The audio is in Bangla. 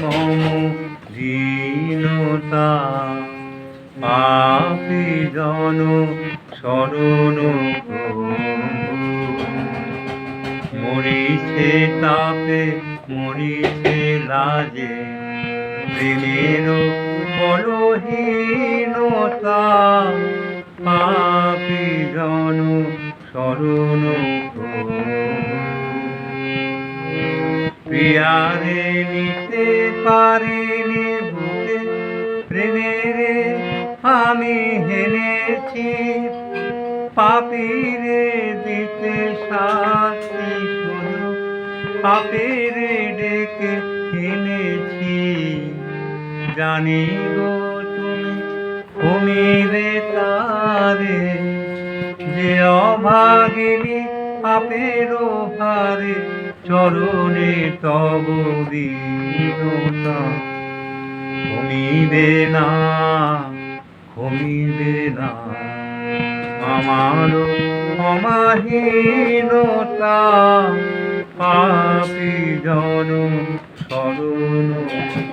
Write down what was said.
মম দীনতা পাপি জন শরণ মরিছে তাপে মরিছে লাজে। প্রেমের বলহীনতা। পাপি জন শরণ প্রিয়ারে নিতে পারিনি বুকে। প্রেমের আমি হেনেছি, পাপিরে দিতে শাস্তি শুধু পাপিরে ডেকে এনেছি জানি গো তুমি কমিবে তারে যে অভাগিনী পাপের ভারে চরণে তব দীনতা না। কমিবে না আমার অমাহীনতা পাপি জন শরণ।